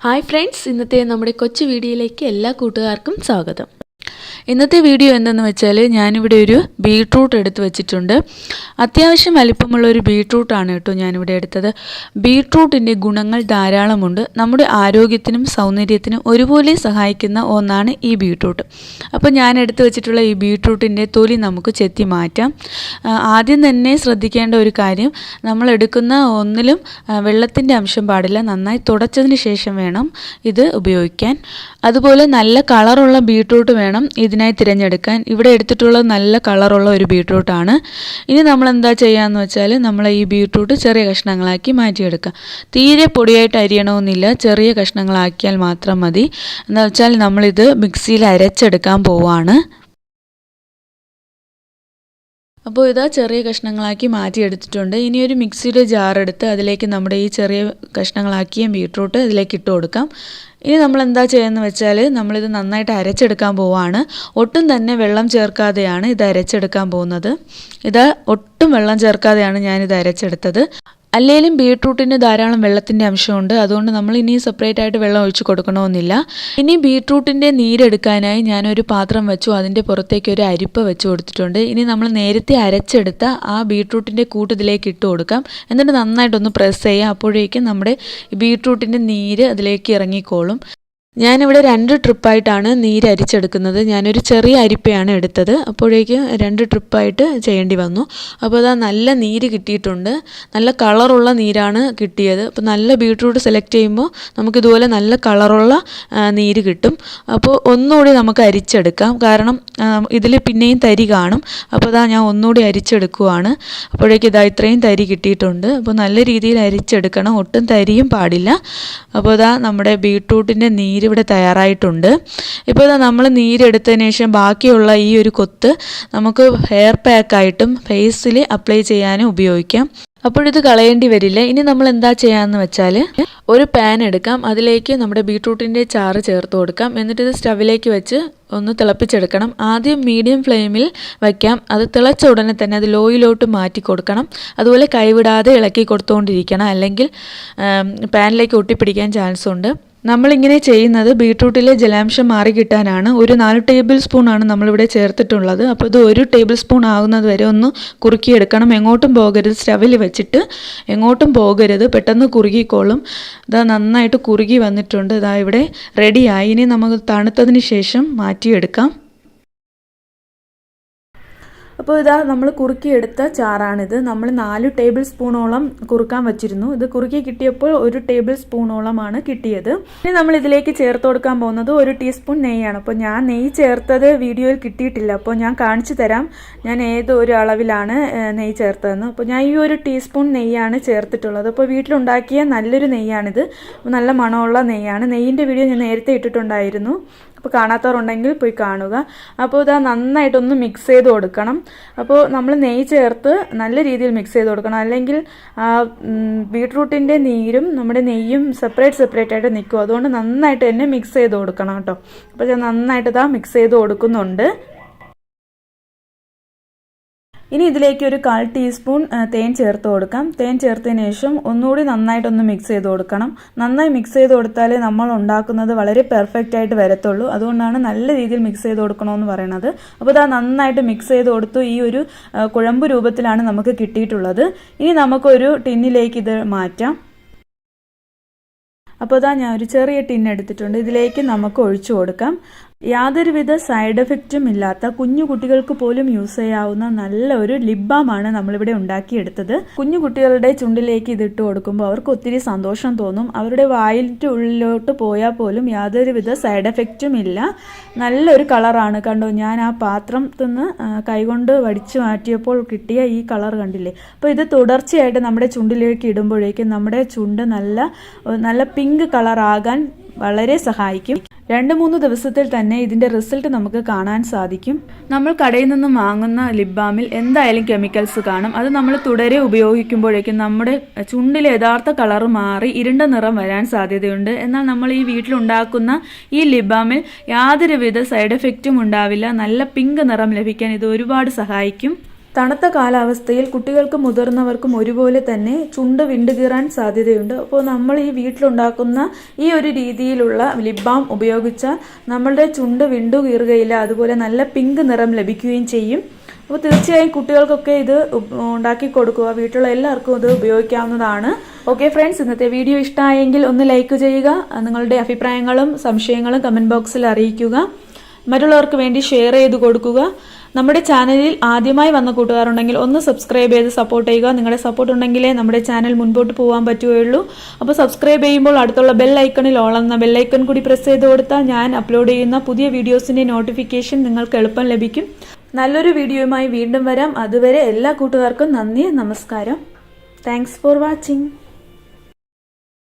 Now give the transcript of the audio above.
Hi friends ഇന്നത്തെ നമ്മുടെ കൊച്ചു വീഡിയോയിലേക്ക് എല്ലാ കൂട്ടുകാർക്കും സ്വാഗതം. ഇന്നത്തെ വീഡിയോ എന്തെന്ന് വെച്ചാൽ ഞാനിവിടെ ഒരു ബീട്രൂട്ട് എടുത്ത് വെച്ചിട്ടുണ്ട്. അത്യാവശ്യം വലിപ്പമുള്ള ഒരു ബീട്രൂട്ടാണ് കേട്ടോ ഞാനിവിടെ എടുത്തത്. ബീട്രൂട്ടിന്റെ ഗുണങ്ങൾ ധാരാളമുണ്ട്. നമ്മുടെ ആരോഗ്യത്തിനും സൗന്ദര്യത്തിനും ഒരുപോലെ സഹായിക്കുന്ന ഒന്നാണ് ഈ ബീട്രൂട്ട്. അപ്പോൾ ഞാൻ എടുത്തു വെച്ചിട്ടുള്ള ഈ ബീട്രൂട്ടിന്റെ തൊലി നമുക്ക് ചെത്തി മാറ്റാം. ആദ്യം തന്നെ ശ്രദ്ധിക്കേണ്ട ഒരു കാര്യം നമ്മൾ എടുക്കുന്ന ഒന്നിലും വെള്ളത്തിന്റെ അംശം പാടില്ല. നന്നായി തുടച്ചതിന് ശേഷം വേണം ഇത് ഉപയോഗിക്കാൻ. അതുപോലെ നല്ല കളറുള്ള ബീട്രൂട്ട് വേണം. ഇതിനായി തിരഞ്ഞെടുക്കാൻ ഇവിടെ എടുത്തിട്ടുള്ളത് നല്ല കളറുള്ള ഒരു ബീട്രൂട്ടാണ്. ഇനി നമ്മൾ എന്താ ചെയ്യാന്ന് വെച്ചാൽ നമ്മൾ ഈ ബീട്രൂട്ട് ചെറിയ കഷ്ണങ്ങളാക്കി മാറ്റിയെടുക്കുക തീരെ പൊടിയായിട്ട് അരിയണമെന്നില്ല. ചെറിയ കഷ്ണങ്ങളാക്കിയാൽ മാത്രം മതി. എന്താ വെച്ചാൽ നമ്മളിത് മിക്സിയിൽ അരച്ചെടുക്കാൻ പോവാണ്. അപ്പോൾ ഇതാ ചെറിയ കഷ്ണങ്ങളാക്കി മാറ്റിയെടുത്തിട്ടുണ്ട്. ഇനി ഒരു മിക്സിയുടെ ജാർ എടുത്ത് അതിലേക്ക് നമ്മുടെ ഈ ചെറിയ കഷ്ണങ്ങളാക്കിയ ബീട്രൂട്ട് അതിലേക്ക് ഇട്ട് കൊടുക്കാം. ഇനി നമ്മൾ എന്താ ചെയ്യുന്നത് വെച്ചാൽ നമ്മളിത് നന്നായിട്ട് അരച്ചെടുക്കാൻ പോവാണ്. ഒട്ടും തന്നെ വെള്ളം ചേർക്കാതെയാണ് ഇത് അരച്ചെടുക്കാൻ പോകുന്നത്. ഇത് ഒട്ടും വെള്ളം ചേർക്കാതെയാണ് ഞാനിത് അരച്ചെടുത്തത്. അല്ലെങ്കിലും ബീട്രൂട്ടിന് ധാരാളം വെള്ളത്തിന്റെ അംശമുണ്ട്. അതുകൊണ്ട് നമ്മൾ ഇനി സെപ്പറേറ്റ് ആയിട്ട് വെള്ളം ഒഴിച്ച് കൊടുക്കണമെന്നില്ല. ഇനി ബീട്രൂട്ടിന്റെ നീരെടുക്കാനായി ഞാനൊരു പാത്രം വെച്ചു. അതിന്റെ പുറത്തേക്ക് ഒരു അരിപ്പ വെച്ച് കൊടുത്തിട്ടുണ്ട്. ഇനി നമ്മൾ നേരത്തെ അരച്ചെടുത്ത ആ ബീട്രൂട്ടിന്റെ കൂട്ട് ഇതിലേക്ക് ഇട്ട് കൊടുക്കാം. എന്നിട്ട് നന്നായിട്ടൊന്ന് പ്രസ് ചെയ്യാം. അപ്പോഴേക്കും നമ്മുടെ ബീട്രൂട്ടിന്റെ നീര് അതിലേക്ക് ഇറങ്ങിക്കോളും. ഞാനിവിടെ രണ്ട് ട്രിപ്പായിട്ടാണ് നീര് അരിച്ചെടുക്കുന്നത്. ഞാനൊരു ചെറിയ അരിപ്പയാണ് എടുത്തത്. അപ്പോഴേക്കും രണ്ട് ട്രിപ്പായിട്ട് ചെയ്യേണ്ടി വന്നു. അപ്പോൾ അതാ നല്ല നീര് കിട്ടിയിട്ടുണ്ട്. നല്ല കളറുള്ള നീരാണ് കിട്ടിയത്. അപ്പോൾ നല്ല ബീട്രൂട്ട് സെലക്ട് ചെയ്യുമ്പോൾ നമുക്കിതുപോലെ നല്ല കളറുള്ള നീര് കിട്ടും. അപ്പോൾ ഒന്നുകൂടി നമുക്ക് അരിച്ചെടുക്കാം. കാരണം ഇതിൽ പിന്നെയും തരി കാണും. അപ്പോൾ അതാ ഞാൻ ഒന്നുകൂടി അരിച്ചെടുക്കുവാണ്. അപ്പോഴേക്ക് ഇതാ ഇത്രയും തരി കിട്ടിയിട്ടുണ്ട്. അപ്പോൾ നല്ല രീതിയിൽ അരിച്ചെടുക്കണം. ഒട്ടും തരിയും പാടില്ല. അപ്പോൾ അതാ നമ്മുടെ ബീട്രൂട്ടിന്റെ നീര് ഇവിടെ തയ്യാറായിട്ടുണ്ട്. ഇപ്പോൾ ഇതാ നമ്മൾ നീരെടുത്തതിന് ശേഷം ബാക്കിയുള്ള ഈ ഒരു കൊത്ത് നമുക്ക് ഹെയർ പാക്കായിട്ടും ഫേസിൽ അപ്ലൈ ചെയ്യാനും ഉപയോഗിക്കാം. അപ്പോഴിത് കളയേണ്ടി വരില്ല. ഇനി നമ്മൾ എന്താ ചെയ്യാന്ന് വെച്ചാൽ ഒരു പാൻ എടുക്കാം. അതിലേക്ക് നമ്മുടെ ബീട്രൂട്ടിന്റെ ചാറ് ചേർത്ത് കൊടുക്കാം. എന്നിട്ട് ഇത് സ്റ്റവിലേക്ക് വെച്ച് ഒന്ന് തിളപ്പിച്ചെടുക്കണം. ആദ്യം മീഡിയം ഫ്ലെയിമിൽ വയ്ക്കാം അത് തിളച്ച ഉടനെ തന്നെ അത് ലോയിലോട്ട് മാറ്റി കൊടുക്കണം. അതുപോലെ കൈവിടാതെ ഇളക്കി കൊടുത്തുകൊണ്ടിരിക്കണം അല്ലെങ്കിൽ പാനിലേക്ക് ഒട്ടിപ്പിടിക്കാൻ ചാൻസ് ഉണ്ട്. നമ്മളിങ്ങനെ ചെയ്യുന്നത് ബീട്രൂട്ടിലെ ജലാംശം മാറി കിട്ടാനാണ്. ഒരു നാല് ടേബിൾ സ്പൂണാണ് നമ്മളിവിടെ ചേർത്തിട്ടുള്ളത്. അപ്പോൾ ഇത് ഒരു ടേബിൾ സ്പൂൺ ആകുന്നത് വരെ ഒന്ന് കുറുക്കിയെടുക്കണം. എങ്ങോട്ടും പോകരുത്. സ്റ്റവിൽ വെച്ചിട്ട് എങ്ങോട്ടും പോകരുത്. പെട്ടെന്ന് കുറുകിക്കോളും. ഇതാ നന്നായിട്ട് കുറുകി വന്നിട്ടുണ്ട്. ഇതാ ഇവിടെ റെഡിയായി ഇനി നമുക്ക് തണുത്തതിന് ശേഷം മാറ്റിയെടുക്കാം. അപ്പോൾ ഇതാ നമ്മൾ കുറുക്കിയെടുത്ത ചാറാണിത്. നമ്മൾ നാല് ടേബിൾ സ്പൂണോളം കുറുക്കാൻ വച്ചിരുന്നു. ഇത് കുറുക്കി കിട്ടിയപ്പോൾ ഒരു ടേബിൾ സ്പൂണോളമാണ് കിട്ടിയത്. ഇനി നമ്മൾ ഇതിലേക്ക് ചേർത്ത് കൊടുക്കാൻ പോകുന്നത് ഒരു ടീസ്പൂൺ നെയ്യാണ്. അപ്പോൾ ഞാൻ നെയ്യ് ചേർത്തത് വീഡിയോയിൽ കിട്ടിയിട്ടില്ല. അപ്പോൾ ഞാൻ കാണിച്ചു തരാം. ഞാൻ ഏത് ഒരു അളവിലാണ് നെയ്യ് ചേർത്തതെന്ന്. അപ്പോൾ ഞാൻ ഈ ഒരു ടീസ്പൂൺ നെയ്യാണ് ചേർത്തിട്ടുള്ളത്. അപ്പോൾ വീട്ടിലുണ്ടാക്കിയ നല്ലൊരു നെയ്യാണിത്. നല്ല മണമുള്ള നെയ്യാണ്. നെയ്യിന്റെ വീഡിയോ ഞാൻ നേരത്തെ ഇട്ടിട്ടുണ്ടായിരുന്നു. അപ്പോൾ കാണാത്തവരുണ്ടെങ്കിൽ പോയി കാണുക. അപ്പോൾ ഇതാ നന്നായിട്ടൊന്ന് മിക്സ് ചെയ്ത് കൊടുക്കണം. അപ്പോൾ നമ്മൾ നെയ്യ് ചേർത്ത് നല്ല രീതിയിൽ മിക്സ് ചെയ്ത് കൊടുക്കണം. അല്ലെങ്കിൽ ബീട്രൂട്ടിന്റെ നീരും നമ്മുടെ നെയ്യും സെപ്പറേറ്റ് സെപ്പറേറ്റ് ആയിട്ട് നിൽക്കും. അതുകൊണ്ട് നന്നായിട്ട് തന്നെ മിക്സ് ചെയ്ത് കൊടുക്കണം കേട്ടോ. അപ്പോൾ ഞാൻ നന്നായിട്ട് ഇതാ മിക്സ് ചെയ്ത് കൊടുക്കുന്നുണ്ട്. ഇനി ഇതിലേക്ക് ഒരു കാൽ ടീസ്പൂൺ തേൻ ചേർത്ത് കൊടുക്കാം. തേൻ ചേർത്തതിന് ശേഷം ഒന്നുകൂടി നന്നായിട്ടൊന്ന് മിക്സ് ചെയ്ത് കൊടുക്കണം. നന്നായി മിക്സ് ചെയ്ത് കൊടുത്താലേ നമ്മൾ ഉണ്ടാക്കുന്നത് വളരെ പെർഫെക്റ്റ് ആയിട്ട് വരത്തുള്ളൂ. അതുകൊണ്ടാണ് നല്ല രീതിയിൽ മിക്സ് ചെയ്ത് കൊടുക്കണമെന്ന് പറയുന്നത്. അപ്പോൾ ഇതാ നന്നായിട്ട് മിക്സ് ചെയ്ത് കൊടുത്തു. ഈ ഒരു കുഴമ്പ് രൂപത്തിലാണ് നമുക്ക് കിട്ടിയിട്ടുള്ളത്. ഇനി നമുക്കൊരു ടിന്നിലേക്ക് ഇത് മാറ്റാം. അപ്പോൾ ഇതാ ഞാൻ ഒരു ചെറിയ ടിൻ എടുത്തിട്ടുണ്ട്. ഇതിലേക്ക് നമുക്ക് ഒഴിച്ചു കൊടുക്കാം. യാതൊരുവിധ സൈഡ് എഫക്റ്റും ഇല്ലാത്ത കുഞ്ഞു കുട്ടികൾക്ക് പോലും യൂസ് ചെയ്യാവുന്ന നല്ല ഒരു ലിബാമാണ് നമ്മളിവിടെ ഉണ്ടാക്കിയെടുത്തത്. കുഞ്ഞു കുട്ടികളുടെ ചുണ്ടിലേക്ക് ഇത് ഇട്ട് കൊടുക്കുമ്പോൾ അവർക്ക് ഒത്തിരി സന്തോഷം തോന്നും. അവരുടെ വായിലിന്റെ ഉള്ളിലോട്ട് പോയാൽ പോലും യാതൊരുവിധ സൈഡ് എഫക്റ്റും ഇല്ല. നല്ലൊരു കളറാണ്. കണ്ടോ ഞാൻ ആ പാത്രം നിന്ന് കൈകൊണ്ട് വടിച്ചു മാറ്റിയപ്പോൾ കിട്ടിയ ഈ കളർ കണ്ടില്ലേ? അപ്പോൾ ഇത് തുടർച്ചയായിട്ട് നമ്മുടെ ചുണ്ടിലേക്ക് ഇടുമ്പോഴേക്കും നമ്മുടെ ചുണ്ട് നല്ല നല്ല പിങ്ക് കളറാകാൻ വളരെ സഹായിക്കും. രണ്ട് മൂന്ന് ദിവസത്തിൽ തന്നെ ഇതിന്റെ റിസൾട്ട് നമുക്ക് കാണാൻ സാധിക്കും. നമ്മൾ കടയിൽ നിന്നും വാങ്ങുന്ന ലിപ് ബാമിൽ എന്തായാലും കെമിക്കൽസ് കാണും. അത് നമ്മൾ തുടരെ ഉപയോഗിക്കുമ്പോഴേക്കും നമ്മുടെ ചുണ്ടിൽ യഥാർത്ഥ കളർ മാറി ഇരുണ്ട നിറം വരാൻ സാധ്യതയുണ്ട്. എന്നാൽ നമ്മൾ ഈ വീട്ടിലുണ്ടാക്കുന്ന ഈ ലിപ് ബാമിൽ യാതൊരുവിധ സൈഡ് എഫക്റ്റും ഉണ്ടാവില്ല. നല്ല പിങ്ക് നിറം ലഭിക്കാൻ ഇത് ഒരുപാട് സഹായിക്കും. തണുത്ത കാലാവസ്ഥയിൽ കുട്ടികൾക്കും മുതിർന്നവർക്കും ഒരുപോലെ തന്നെ ചുണ്ട് വിണ്ടുകീറാൻ സാധ്യതയുണ്ട്. അപ്പോൾ നമ്മൾ ഈ വീട്ടിലുണ്ടാക്കുന്ന ഈ ഒരു രീതിയിലുള്ള ലിപ് ബാം ഉപയോഗിച്ചാൽ നമ്മളുടെ ചുണ്ട് വിണ്ടുകീറുകയില്ല അതുപോലെ നല്ല പിങ്ക് നിറം ലഭിക്കുകയും ചെയ്യും. അപ്പോൾ തീർച്ചയായും കുട്ടികൾക്കൊക്കെ ഇത് ഉണ്ടാക്കി കൊടുക്കുക വീട്ടിലുള്ള എല്ലാവർക്കും ഇത് ഉപയോഗിക്കാവുന്നതാണ്. ഓക്കെ ഫ്രണ്ട്സ് ഇന്നത്തെ വീഡിയോ ഇഷ്ടമായെങ്കിൽ ഒന്ന് ലൈക്ക് ചെയ്യുക നിങ്ങളുടെ അഭിപ്രായങ്ങളും സംശയങ്ങളും കമന്റ് ബോക്സിൽ അറിയിക്കുക. മറ്റുള്ളവർക്ക് വേണ്ടി ഷെയർ ചെയ്ത് കൊടുക്കുക. നമ്മുടെ ചാനലിൽ ആദ്യമായി വന്ന കൂട്ടുകാരുണ്ടെങ്കിൽ ഒന്ന് സബ്സ്ക്രൈബ് ചെയ്ത് സപ്പോർട്ട് ചെയ്യുക. നിങ്ങളുടെ സപ്പോർട്ട് ഉണ്ടെങ്കിലേ നമ്മുടെ ചാനൽ മുൻപോട്ട് പോകാൻ പറ്റുകയുള്ളൂ. അപ്പോൾ സബ്സ്ക്രൈബ് ചെയ്യുമ്പോൾ അടുത്തുള്ള ബെൽ ഐക്കണിൽ ഓൾ എന്ന ബെൽ ഐക്കൺ കൂടി പ്രസ് ചെയ്ത് കൊടുത്താൽ ഞാൻ അപ്ലോഡ് ചെയ്യുന്ന പുതിയ വീഡിയോസിന്റെ നോട്ടിഫിക്കേഷൻ നിങ്ങൾക്ക് എളുപ്പം ലഭിക്കും. നല്ലൊരു വീഡിയോയുമായി വീണ്ടും വരാം. അതുവരെ എല്ലാ കൂട്ടുകാർക്കും നന്ദി നമസ്കാരം. Thanks for watching